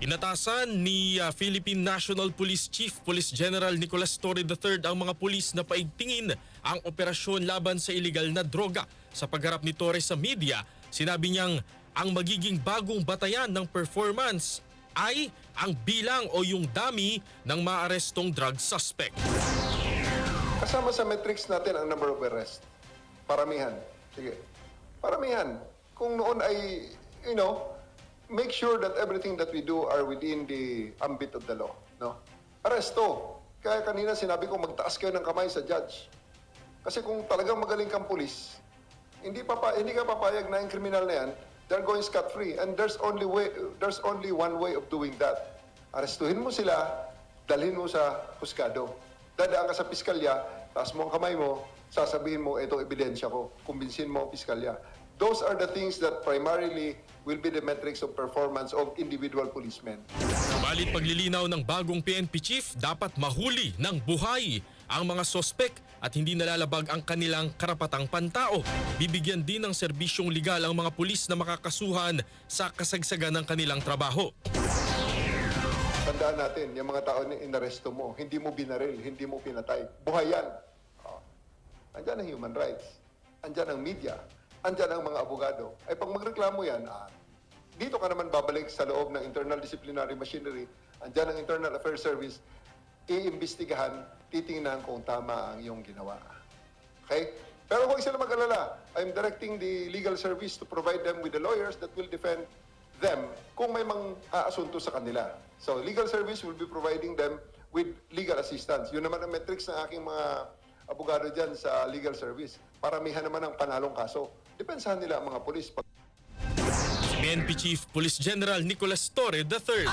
Inatasan ni ah, Philippine National Police Chief Police General Nicolas Torre III ang mga pulis na paigtingin ang operasyon laban sa iligal na droga. Sa pagharap ni Torre sa media, sinabi niyang ang magiging bagong batayan ng performance ay ang bilang o yung dami ng maarestong drug suspect. Kasama sa metrics natin ang number of arrest. Paramihan. Sige. Paramihan. Kung noon ay, you know, make sure that everything that we do are within the ambit of the law. No? Aresto. Kaya kanina sinabi ko magtaas kayo ng kamay sa judge. Kasi kung talagang magaling kang pulis, hindi papa hindi ka papayag na yung kriminal na yan, they're going scot free and there's only way there's only one way of doing that. Arestuhin mo sila, dalhin mo sa puskado. Dadaan ka sa piskalya, taas mo ang kamay mo, sasabihin mo, ito ebidensya ko, kumbinsin mo ang piskalya. Those are the things that primarily will be the metrics of performance of individual policemen. Balit paglilinaw ng bagong PNP chief, dapat mahuli ng buhay ang mga sospek at hindi nalalabag ang kanilang karapatang pantao. Bibigyan din ng serbisyong legal ang mga pulis na makakasuhan sa kasagsagan ng kanilang trabaho. Tandaan natin, yung mga tao na inaresto mo, hindi mo binaril, hindi mo pinatay. Buhay yan. Oh. Andyan ang human rights. Andyan ang media. Andyan ang mga abogado. Ay pag magreklamo yan, ah, dito ka naman babalik sa loob ng internal disciplinary machinery. Andyan ang Internal Affairs Service. Iimbestigahan, titingnan kung tama ang iyong ginawa. Okay? Pero huwag sila mag-alala. I'm directing the legal service to provide them with the lawyers that will defend them kung may mang aasunto sa kanila. So, legal service will be providing them with legal assistance. Yun naman ang metrics ng aking mga abogado dyan sa legal service. Paramihan naman ang panalong kaso. Depensahan nila ang mga polis. PNP Chief Police General Nicolas Torre III.